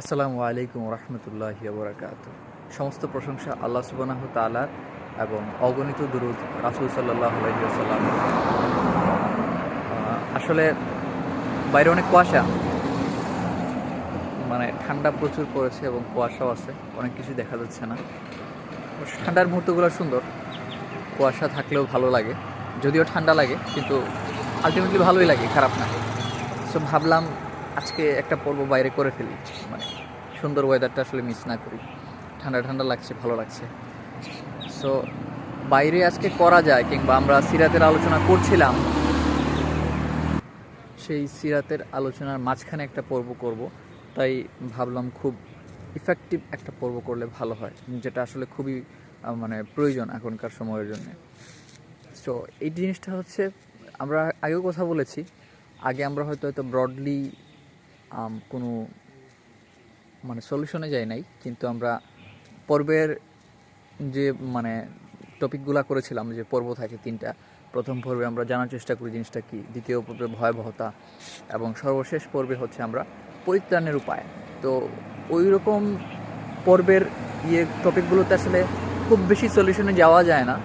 আসসালামু আলাইকুম রহমতুল্লাহ বরাকাত সমস্ত প্রশংসা আল্লাহ সুবানাহ তালার এবং অগণিত দুরুদ রাসুল সাল্লাহ আলাইসাল্লাম আসলে বাইরে অনেক কুয়াশা। মানে ঠান্ডা প্রচুর পড়েছে এবং কুয়াশাও আছে, অনেক কিছু দেখা যাচ্ছে না। ঠান্ডার মুহূর্তগুলো সুন্দর, কুয়াশা থাকলেও ভালো লাগে। যদিও ঠান্ডা লাগে, কিন্তু আলটিমেটলি ভালোই লাগে, খারাপ না। সো ভাবলাম আজকে একটা পর্ব বাইরে করে ফেলি। মানে সুন্দর ওয়েদারটা আসলে মিস না করি। ঠান্ডা ঠান্ডা লাগছে, ভালো লাগছে। সো বাইরে আজকে করা যায় কিংবা আমরা সিরাতের আলোচনা করছিলাম, সেই সিরাতের আলোচনার মাঝখানে একটা পর্ব করব। তাই ভাবলাম খুব ইফেক্টিভ একটা পর্ব করলে ভালো হয়, যেটা আসলে খুবই মানে প্রয়োজন এখনকার সময়ের জন্য। সো এই জিনিসটা হচ্ছে, আমরা আগেও কথা বলেছি, আগে আমরা হয়তো হয়তো ব্রডলি কোনো মানে সলিউশনে যাই নাই। কিন্তু আমরা পর্বের যে মানে টপিকগুলা করেছিলাম, যে পর্ব থাকে তিনটা, প্রথম পর্বে আমরা জানার চেষ্টা করি জিনিসটা কি, দ্বিতীয় পর্বে ভয়াবহতা, এবং সর্বশেষ পর্বে হচ্ছে আমরা পরিত্রাণের উপায়। তো ওই রকম পর্বের ইয়ে টপিকগুলোতে আসলে খুব বেশি সলিউশনে যাওয়া যায় না,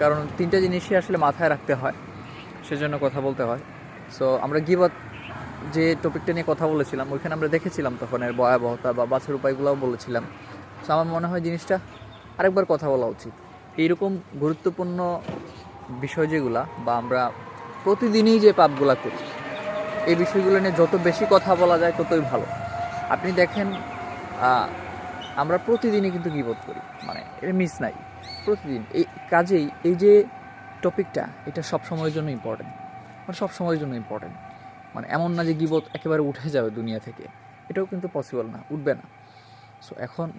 কারণ তিনটা জিনিসই আসলে মাথায় রাখতে হয়, সেজন্য কথা বলতে হয়। সো আমরা গিবত যে টপিকটা নিয়ে কথা বলেছিলাম, ওইখানে আমরা দেখেছিলাম তখন এর ভয়াবহতা বা বাছার উপায়গুলোও বলেছিলাম। সো আমার মনে হয় জিনিসটা আরেকবার কথা বলা উচিত। এইরকম গুরুত্বপূর্ণ বিষয় যেগুলা বা আমরা প্রতিদিনই যে পাপগুলা করি, এই বিষয়গুলো নিয়ে যত বেশি কথা বলা যায় ততই ভালো। আপনি দেখেন আমরা প্রতিদিনই কিন্তু গিবোধ করি মানে এটা মিস নাই, প্রতিদিন। এই কাজেই এই যে টপিকটা এটা সব সময়ের জন্য ইম্পর্টেন্ট মানে সব সময়ের জন্য ইম্পর্টেন্ট মানে এমন না যে গিবত একেবারে উঠে যাবে দুনিয়া থেকে। এটাও কিন্তু পসিবল না, উঠবে না। সো এখন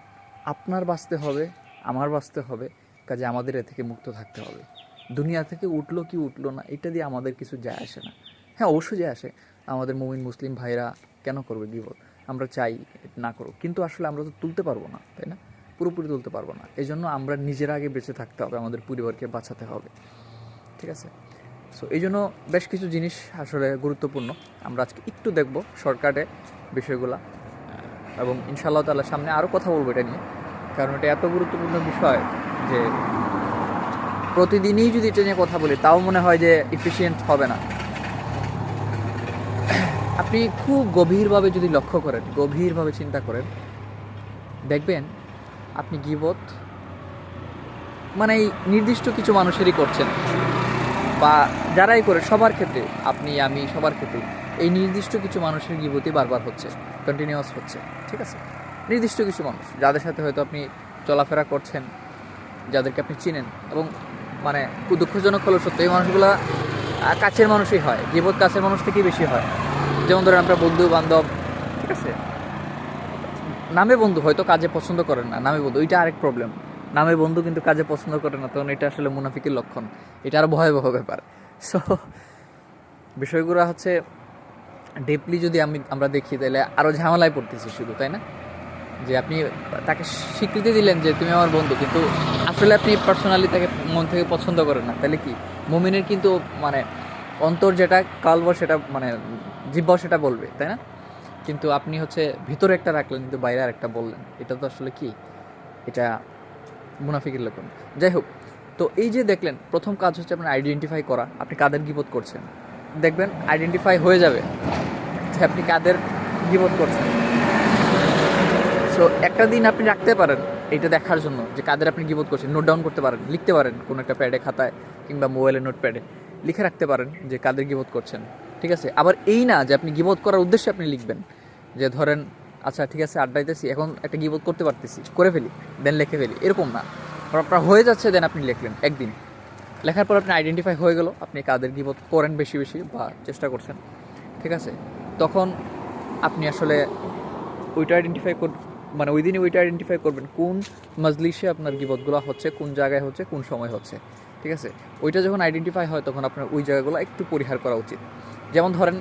আপনার বাঁচতে হবে, আমার বাঁচতে হবে, কাজে আমাদের এ থেকে মুক্ত থাকতে হবে। দুনিয়া থেকে উঠল কি উঠল না, এটা দিয়ে আমাদের কিছু যায় আসে না। হ্যাঁ অবশ্যই যায় আসে। আমাদের মুমিন, মুসলিম ভাইরা কেন করবে গিবত? আমরা চাই না করুক। কিন্তু আসলে আমরা তো তুলতে পারব না, তাই না? পুরোপুরি তুলতে পারব না। এই জন্য আমরা নিজের আগে বেঁচে থাকতে হবে, আমাদের পরিবারকে বাঁচাতে হবে। ঠিক আছে? সো এই জন্য বেশ কিছু জিনিস আসলে গুরুত্বপূর্ণ। আমরা আজকে একটু দেখব শর্টকাটে বিষয়গুলা। এবং ইনশাআল্লাহ তাআলা সামনে আরও কথা বলব এটা নিয়ে। কারণ এটা এত গুরুত্বপূর্ণ বিষয় যে প্রতিদিনই যদি এটা নিয়ে কথা বলি, তাও মনে হয় যে ইফিসিয়েন্ট হবে না। আপনি খুব গভীরভাবে যদি লক্ষ্য করেন, গভীরভাবে চিন্তা করেন, দেখবেন আপনি গিবত মানে এই নির্দিষ্ট কিছু মানুষেরই করছেন। বা যারাই করে, সবার ক্ষেত্রে আপনি, আমি, সবার ক্ষেত্রে এই নির্দিষ্ট কিছু মানুষের গিবতি বারবার হচ্ছে কন্টিনিউয়াস হচ্ছে, ঠিক আছে? নির্দিষ্ট কিছু মানুষ, যাদের সাথে হয়তো আপনি চলাফেরা করছেন, যাদেরকে আপনি চিনেন এবং মানে দুঃখজনক হলো সত্য, এই মানুষগুলো কাছের মানুষই হয়, গিবত কাছের মানুষ থেকেই বেশি হয়। যেমন ধরেন আপনার বন্ধু বান্ধব ঠিক আছে? নামে বন্ধু হয়তো কাজে পছন্দ করেন না, নামে বন্ধু, ওইটা আরেক প্রবলেম নামে বন্ধু কিন্তু কাজে পছন্দ করে না, তখন এটা আসলে মুনাফিকের লক্ষণ। এটা আরও ভয়াবহ ব্যাপার। সো বিষয়গুলো হচ্ছে ডিপলি যদি আমি, আমরা দেখি, তাহলে আরও ঝামেলায় পড়তেছি শুধু, তাই না? যে আপনি তাকে স্বীকৃতি দিলেন যে তুমি আমার বন্ধু, কিন্তু আসলে আপনি পার্সোনালি তাকে মন থেকে পছন্দ করেন না। তাহলে কি? মুমিনের কিন্তু মানে অন্তর যেটা কালব সেটা মানে জিব্ব সেটা বলবে, তাই না? কিন্তু আপনি হচ্ছে ভিতরে একটা রাখলেন, কিন্তু বাইরে আরেকটা বললেন। এটা তো আসলে কি? এটা মুনাফিকের লক্ষণ যাই হোক, তো এই যে দেখলেন, প্রথম কাজ হচ্ছে আপনার আইডেন্টিফাই করা, আপনি কাদের গিবোধ করছেন? দেখবেন আইডেন্টিফাই হয়ে যাবে যে আপনি কাদের গিবোধ করছেন। সো একটা দিন আপনি রাখতে পারেন এটা দেখার জন্য যে কাদের আপনি গিবোধ করছেন। নোট ডাউন করতে পারেন, লিখতে পারেন কোনো একটা প্যাডে খাতায় কিংবা মোবাইলের নোট প্যাডে লিখে রাখতে পারেন যে কাদের গিবোধ করছেন, ঠিক আছে? আবার এই না যে আপনি গিবোধ করার উদ্দেশ্যে আপনি লিখবেন। যে ধরেন আচ্ছা ঠিক আছে, আড্ডা দিতেছি, এখন একটা গিবোধ করতে পারতেছি, করে ফেলি দেন লিখে ফেলি, এরকম না। আপনার হয়ে যাচ্ছে দেন আপনি লিখলেন, একদিন। লেখার পর আপনি আইডেন্টিফাই হয়ে গেল, আপনি কাদের গিবোধ করেন বেশি বেশি, বা চেষ্টা করছেন, ঠিক আছে? তখন আপনি আসলে ওইটা আইডেন্টিফাই কর মানে ওই দিনই ওইটা আইডেন্টিফাই করবেন, কোন মজলিসে আপনার গিবতগুলো হচ্ছে, কোন জায়গায় হচ্ছে, কোন সময় হচ্ছে, ঠিক আছে? ওইটা যখন আইডেন্টিফাই হয়, তখন আপনার ওই জায়গাগুলো একটু পরিহার করা উচিত। যেমন ধরেন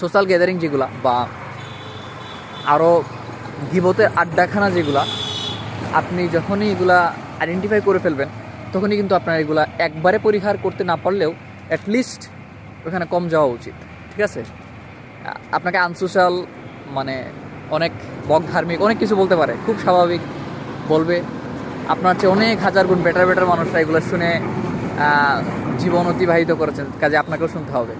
সোশ্যাল গ্যাদারিং যেগুলা, বা আরও গিবতের আড্ডাখানা যেগুলা, আপনি যখনই এগুলা আইডেন্টিফাই করে ফেলবেন, তখনই কিন্তু আপনার এগুলা একবারে পরিহার করতে না পারলেও অ্যাটলিস্ট ওখানে কম যাওয়া উচিত, ঠিক আছে? আপনাকে আনসোশ্যাল মানে অনেক বক ধার্মিক অনেক কিছু বলতে পারে, খুব স্বাভাবিক বলবে। আপনার চেয়ে অনেক হাজার গুণ বেটার বেটার মানুষরা এগুলো শুনে জীবন অতিবাহিত করেছেন, কাজে আপনাকেও শুনতে হবে।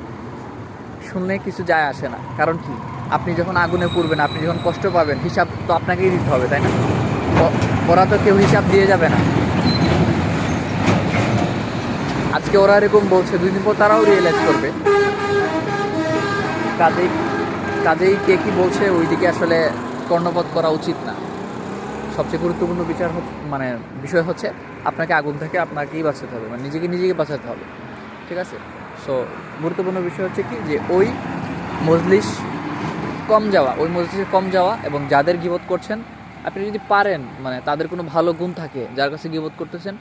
শুনলে কিছু যায় আসে না, কারণ কি? আপনি যখন আগুনে পুড়বেন, আপনি যখন কষ্ট পাবেন, হিসাব তো আপনাকেই দিতে হবে, তাই না? ওরা তো কেউ হিসাব দিয়ে যাবে না। আজকে ওরা এরকম বলছে, দুই দিন পর তারাও রিয়েলাইজ করবে। কাজেই কাজেই কে কি বলছে, ওইদিকে আসলে কর্ণপাত করা উচিত না। সবচেয়ে গুরুত্বপূর্ণ বিচার মানে বিষয় হচ্ছে, আপনাকে আগুন থেকে আপনাকেই বাঁচাতে হবে মানে নিজেকে নিজেকে বাঁচাতে হবে। ঠিক আছে? সো গুরুত্বপূর্ণ বিষয় হচ্ছে কি, যে ওই মজলিস কম যাওয়া, ওই মজলিসে কম যাওয়া এবং যাদের গিবত করছেন, আপনি যদি পারেন মানে তাদের কোনো ভালো গুণ থাকে, যার কাছে গিবত করতেছেন,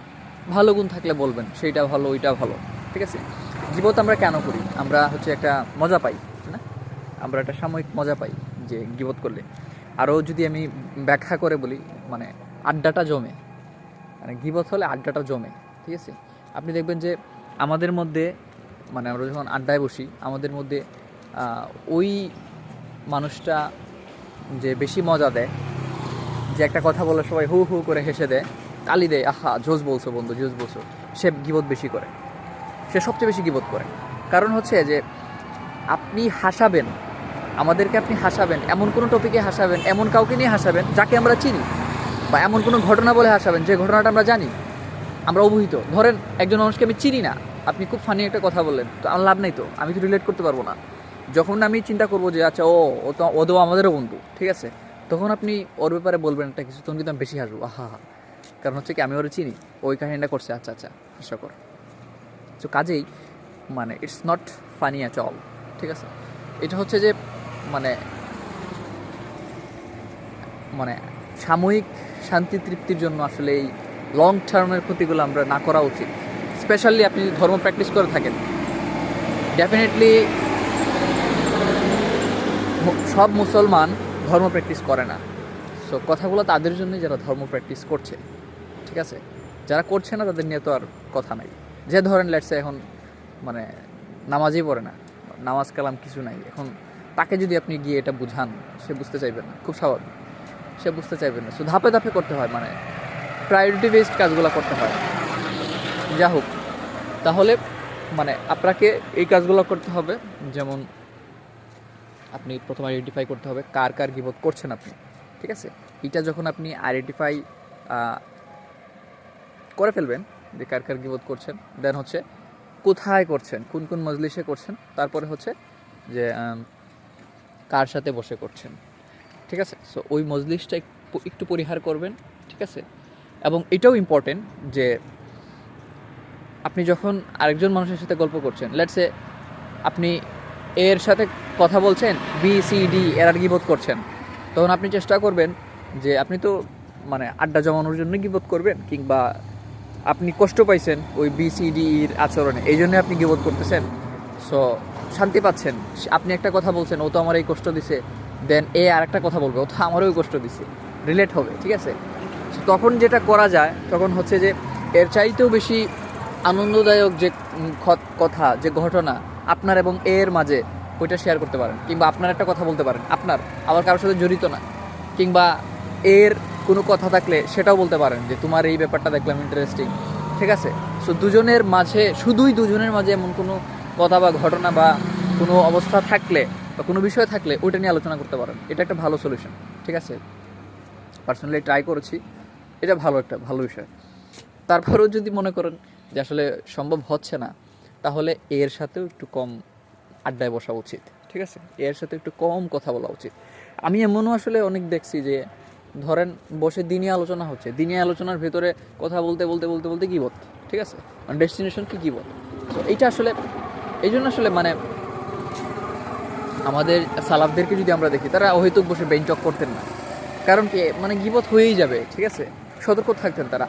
ভালো গুণ থাকলে বলবেন, সেইটা ভালো, ওইটা ভালো, ঠিক আছে? গিবত আমরা কেন করি? আমরা হচ্ছে একটা মজা পাই, না? আমরা একটা সাময়িক মজা পাই যে গিবত করলে। আরও যদি আমি ব্যাখ্যা করে বলি মানে আড্ডাটা জমে মানে গিবত হলে আড্ডাটা জমে, ঠিক আছে? আপনি দেখবেন যে আমাদের মধ্যে মানে আমরা যখন আড্ডায় বসি, আমাদের মধ্যে ওই মানুষটা যে বেশি মজা দেয়, যে একটা কথা বলে সবাই হু হু করে হেসে দেয়, তালি দেয়, আহা, জোস বলছো বন্ধু, জোস বলছো। সে গিবত বেশি করে। সে সবচেয়ে বেশি গিবত করে। কারণ হচ্ছে যে আপনি হাসাবেন, আমাদেরকে আপনি হাসাবেন, এমন কোনো টপিকে হাসাবেন, এমন কাউকে নিয়ে হাসাবেন যাকে আমরা চিনি, বা এমন কোনো ঘটনা বলে হাসাবেন যে ঘটনাটা আমরা জানি, আমরা অবহিত। ধরেন একজন মানুষকে আমি চিনি না, আপনি খুব ফানি একটা কথা বললেন, তো আমার লাভ নেই তো, আমি তো রিলেট করতে পারব না। যখন আমি চিন্তা করব যে আচ্ছা ও ও তো ও তো আমাদেরও বন্ধু, ঠিক আছে? তখন আপনি ওর ব্যাপারে বলবেন একটা কিছু, তখন কিন্তু আমি বেশি হাসবো, আহা হা কারণ হচ্ছে কি, আমি ওরা চিনি ওই কাহিনীটা করছে আচ্ছা আচ্ছা হাস্যকর তো কাজেই মানে it's not funny at all ঠিক আছে? এটা হচ্ছে যে মানে মানে সাময়িক শান্তি তৃপ্তির জন্য আসলে এই লং টার্মের ক্ষতিগুলো আমরা না করা উচিত। স্পেশালি আপনি যদি ধর্ম প্র্যাকটিস করে থাকেন ডেফিনেটলি সব মুসলমান ধর্ম প্র্যাকটিস করে না। সো কথাগুলো তাদের জন্যই যারা ধর্ম প্র্যাকটিস করছে, ঠিক আছে? যারা করছে না, তাদের নিয়ে তো আর কথা নাই। যে ধরেন লেটসে এখন মানে নামাজই পড়ে না, নামাজ কালাম কিছু নাই, এখন তাকে যদি আপনি গিয়ে এটা বুঝান, সে বুঝতে চাইবে না, খুব স্বাভাবিক। সে বুঝতে চাইবে না। সো ধাপে ধাপে করতে হয় মানে প্রায়োরিটি বেসড কাজগুলো করতে হয়। যা হোক, তাহলে মানে আপনাকে এই কাজগুলো করতে হবে, যেমন আপনি প্রথম আইডেন্টিফাই করতে হবে কার কার গিবোধ করছেন আপনি, ঠিক আছে? এটা যখন আপনি আইডেন্টিফাই করে ফেলবেন যে কার কার গিবোধ করছেন দেন হচ্ছে কোথায় করছেন, কোন কোন মজলিসে করছেন, তারপরে হচ্ছে যে কার সাথে বসে করছেন, ঠিক আছে? সো ওই মজলিসটা একটু- পরিহার করবেন, ঠিক আছে? এবং এটাও ইম্পর্টেন্ট যে আপনি যখন আরেকজন মানুষের সাথে গল্প করছেন লেটসে আপনি এর সাথে কথা বলছেন বি সি ডি এর আর গিবোধ করছেন। তখন আপনি চেষ্টা করবেন যে আপনি তো মানে আড্ডা জমানোর জন্য গিবোধ করবেন, কিংবা আপনি কষ্ট পাইছেন ওই বি সি ডি এর আচরণে, এই জন্য আপনি গিবোধ করতেছেন। সো শান্তি পাচ্ছেন। আপনি একটা কথা বলছেন, ও তো আমার এই কষ্ট দিছে। দেন এ আর একটা কথা বলবে, ও তো আমারও কষ্ট দিছে। রিলেট হবে, ঠিক আছে? তখন যেটা করা যায়, তখন হচ্ছে যে এর চাইতেও বেশি আনন্দদায়ক যে কথা, যে ঘটনা আপনার এবং এর মাঝে ওইটা শেয়ার করতে পারেন, কিংবা আপনার একটা কথা বলতে পারেন, আপনার, আবার কারোর সাথে জড়িত না, কিংবা এর কোনো কথা থাকলে সেটাও বলতে পারেন যে, তোমার এই ব্যাপারটা দেখলাম ইন্টারেস্টিং ঠিক আছে? সো দুজনের মাঝে, শুধুই দুজনের মাঝে এমন কোনো কথা বা ঘটনা বা কোনো অবস্থা থাকলে বা কোনো বিষয় থাকলে ওইটা নিয়ে আলোচনা করতে পারেন। এটা একটা ভালো সলিউশন ঠিক আছে? পার্সোনালি ট্রাই করেছি, এটা ভালো একটা, ভালো বিষয়। তারপরেও যদি মনে করেন যে, আসলে সম্ভব হচ্ছে না তাহলে এর সাথেও একটু কম আড্ডায় বসা উচিত, ঠিক আছে? এর সাথে একটু কম কথা বলা উচিত। আমি এমনও আসলে অনেক দেখছি যে, ধরেন বসে দিনে আলোচনা হচ্ছে দিনে আলোচনার ভেতরে কথা বলতে বলতে বলতে বলতে গিবত ঠিক আছে? মানে ডেস্টিনেশন কি গিবত তো এইটা আসলে এই জন্য আসলে মানে আমাদের সালাফদেরকে যদি আমরা দেখি, তারা অহেতুক বসে বেঞ্চক করতেন না। কারণ কি মানে গিবত হয়েই যাবে, ঠিক আছে? সতর্ক থাকতেন তারা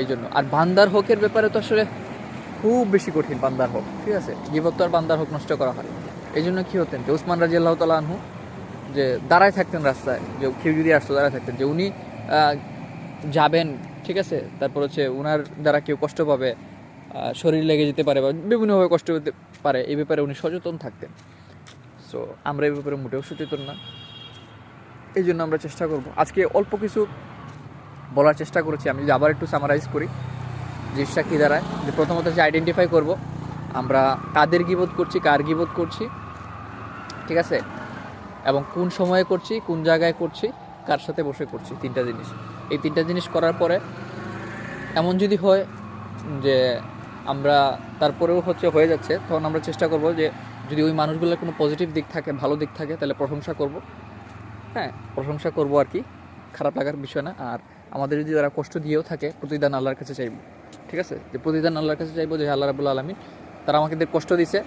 এই জন্য আর বান্দার হকের ব্যাপারে তো আসলে খুব বেশি কঠিন বান্দার হোক, ঠিক আছে? গিবত তো আর বান্দার হোক নষ্ট করা হয়। এই জন্য কী হতেন যে উসমান রাজি আল্লাহ তালা আনহু যে দাঁড়ায় থাকতেন রাস্তায়, যে কেউ যদি আসতো দাঁড়ায় থাকতেন, যে উনি যাবেন, ঠিক আছে? তারপর হচ্ছে ওনার দ্বারা কেউ কষ্ট পাবে শরীর লেগে যেতে পারে বা বিভিন্নভাবে কষ্ট হতে পারে, এই ব্যাপারে উনি সচেতন থাকতেন। সো আমরা এই ব্যাপারে মোটেও সচেতন না। এই জন্য আমরা চেষ্টা করব। আজকে অল্প কিছু বলার চেষ্টা করেছি। আমি যদি আবার একটু সামারাইজ করি। জিনিসটা কী দাঁড়ায়? প্রথমত হচ্ছে আইডেন্টিফাই করব। আমরা কাদের গিবোধ করছি, কার গিবোধ করছি, ঠিক আছে? এবং কোন সময়ে করছি, কোন জায়গায় করছি, কার সাথে বসে করছি, তিনটা জিনিস। এই তিনটা জিনিস করার পরে এমন যদি হয় যে আমরা তারপরেও হচ্ছে হয়ে যাচ্ছে, তখন আমরা চেষ্টা করব যে যদি ওই মানুষগুলোর কোনো পজিটিভ দিক থাকে, ভালো দিক থাকে, তাহলে প্রশংসা করব। হ্যাঁ প্রশংসা করব আর কি। খারাপ লাগার বিষয় না। আর আমাদের যদি তারা কষ্ট দিয়েও থাকে, প্রতিদান আল্লাহর কাছে চাইব। ঠিক আছে? যে প্রতিদান আল্লাহর কাছে চাইব যে আল্লাহ রাবুল আলমী তারা আমাকে কষ্ট দিছে,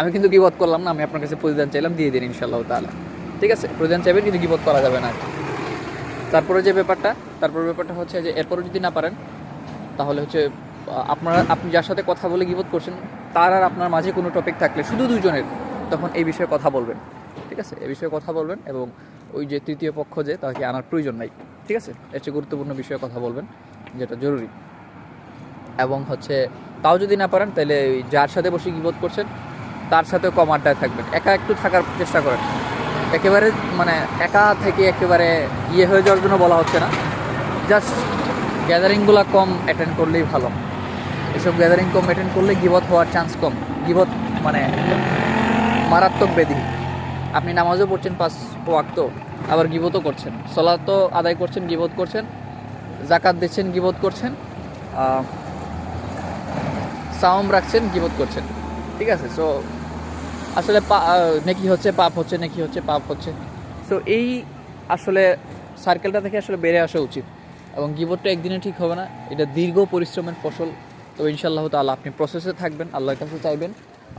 আমি কিন্তু গিবত করলাম না, আমি আপনার কাছে প্রতিদান চাইলাম, দিয়ে দিন ইনশাল্লাহ তাহলে ঠিক আছে? প্রতিদান চাইবেন কিন্তু গিবত করা যাবে না। তারপরে যে ব্যাপারটা, তারপরে ব্যাপারটা হচ্ছে যে এরপরে যদি না পারেন, তাহলে হচ্ছে আপনারা, আপনি যার সাথে কথা বলে গিবত করছেন, তার আর আপনার মাঝে কোনো টপিক থাকলে শুধু দুজনের তখন এই বিষয়ে কথা বলবেন। ঠিক আছে? এ বিষয়ে কথা বলবেন এবং ওই যে তৃতীয় পক্ষ যে, তাকে আনার প্রয়োজন নাই। ঠিক আছে? এর চেয়ে গুরুত্বপূর্ণ বিষয়ে কথা বলবেন, যেটা জরুরি। এবং হচ্ছে তাও যদি না পারেন, তাহলে ওই যার সাথে বসে গিবত করছেন, তার সাথেও কম আড্ডায় থাকবেন। একা একটু থাকার চেষ্টা করেন। একেবারে মানে একা থেকে একেবারে ইয়ে হয়ে যাওয়ার জন্য বলা হচ্ছে না। জাস্ট গ্যাদারিংগুলো কম অ্যাটেন্ড করলেই ভালো। এসব গ্যাদারিং কম অ্যাটেন্ড করলে গিবত হওয়ার চান্স কম। গিবত মানে মারাত্মক ব্যাধি। আপনি নামাজও পড়ছেন পাঁচ ওয়াক্ত, আবার গিবতও করছেন। সলাৎ তো আদায় করছেন, গিবত করছেন। জাকাত দিচ্ছেন, গিবত করছেন। সাওম রাখছেন গিবত করছেন? ঠিক আছে সো আসলে নেকি হচ্ছে, পাপ হচ্ছে, নেকি হচ্ছে, পাপ হচ্ছে। সো এই আসলে সার্কেলটা থেকে আসলে বেড়ে আসা উচিত। এবং গিবতটা একদিনে ঠিক হবে না, এটা দীর্ঘ পরিশ্রমের ফসল। তো ইনশাআল্লাহ তাআলা আপনি প্রসেসে থাকবেন, আল্লাহর কাছে চাইবেন,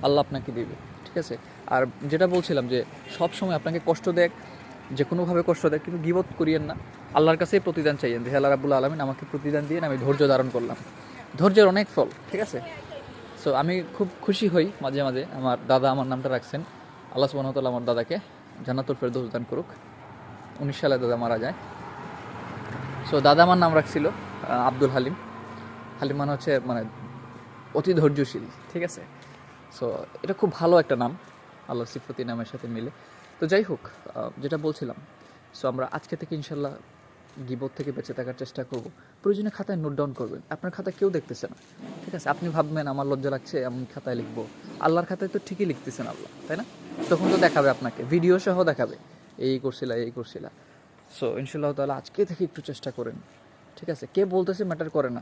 আল্লাহ আপনাকে দিবে, ঠিক আছে? আর যেটা বলছিলাম যে, সব সময় আপনাকে কষ্ট দেয় যে কোনোভাবে কষ্ট দেয় কিন্তু গিবত করিয়েন না। আল্লাহর কাছেই প্রতিদান চাইয়েন, যে আল্লাহ রাবুল আলমিন, আমাকে প্রতিদান দিয়ে আমি ধৈর্য ধারণ করলাম। ধৈর্যের অনেক ফল, ঠিক আছে? সো আমি খুব খুশি হই মাঝে মাঝে আমার দাদা আমার নামটা রাখছেন। আল্লাহ সুবাহতাল্লাহ আমার দাদাকে জান্নাতুল ফেরদৌস দান করুক। উনিশ সালে দাদা মারা যায়। সো দাদা আমার নাম রাখছিল আব্দুল হালিম। হালিম মানে হচ্ছে মানে অতি ধৈর্যশীল, ঠিক আছে? সো এটা খুব ভালো একটা নাম আল্লাহ সিফতি নামের সাথে মিলে। তো যাই হোক যেটা বলছিলাম সো আমরা আজকে থেকে ইনশাল্লাহ গিবত থেকে বেঁচে থাকার চেষ্টা করব। প্রয়োজনে খাতায় নোট ডাউন করবেন। আপনার খাতায় কেউ দেখতেছে না। ঠিক আছে? আপনি ভাববেন, আমার লজ্জা লাগছে আমি খাতায় লিখব। আল্লাহর খাতায় তো ঠিকই লিখতেছেন আল্লাহ, তাই না? তখন তো দেখাবে আপনাকে ভিডিও সহ দেখাবে। এই করছিলা এই করছিলা। সো ইনশাল্লাহ তাহলে আজকে থেকে একটু চেষ্টা করেন। ঠিক আছে? কে বলতেছে ম্যাটার করে না।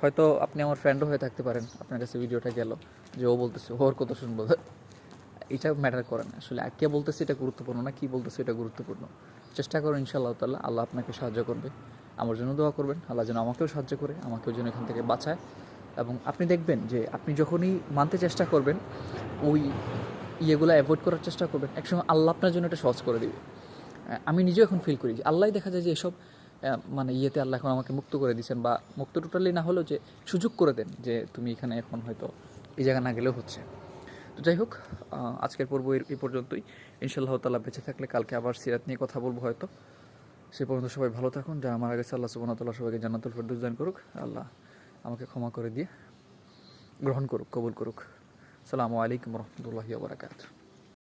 হয়তো আপনি আমার ফ্রেন্ডও হয়ে থাকতে পারেন। আপনার কাছে ভিডিওটা গেল যে ও বলতেছে, ওর কথা শুনব। এটা ম্যাটার করে না। আসলে কে বলতেছে এটা গুরুত্বপূর্ণ না কি বলতেছে এটা গুরুত্বপূর্ণ। চেষ্টা করুন ইনশাআল্লাহ তাল্লাহ আল্লাহ আপনাকে সাহায্য করবে। আমার জন্য দোয়া করবেন, আল্লাহ যেন আমাকেও সাহায্য করে, আমাকেও যেন এখান থেকে বাঁচায়। এবং আপনি দেখবেন যে আপনি যখনই মানতে চেষ্টা করবেন, ওই ইয়েগুলো অ্যাভয়েড করার চেষ্টা করবেন, একসময় আল্লাহ আপনার জন্য এটা সহজ করে দিবে। আমি নিজেও এখন ফিল করি যে আল্লাহ দেখা যায় যে এসব মানে ইয়েতে আল্লাহ এখন আমাকে মুক্ত করে দিয়েছেন বা মুক্ত টোটালি না হলেও যে সুযোগ করে দেন যে তুমি এখানে এখন হয়তো এই জায়গা না গেলেও হচ্ছে। তো যাই হোক আজকের পর্ব এই- পর্যন্তই। ইনশাল্লাহ তাল্লাহ বেঁচে থাকলে কালকে আবার সিরাত নিয়ে কথা বলব হয়তো। সে পর্যন্ত সবাই ভালো থাকুন। যা আমার আগে আল্লাহ সুবাহতাল্লাহ সবাইকে জান্নাতুল ফেরদৌস করুক, আল্লাহ আমাকে ক্ষমা করে দিয়ে গ্রহণ করুক, কবুল করুক। সালামু আলাইকুম রহমতুল্লাহি বারাকাতুহু।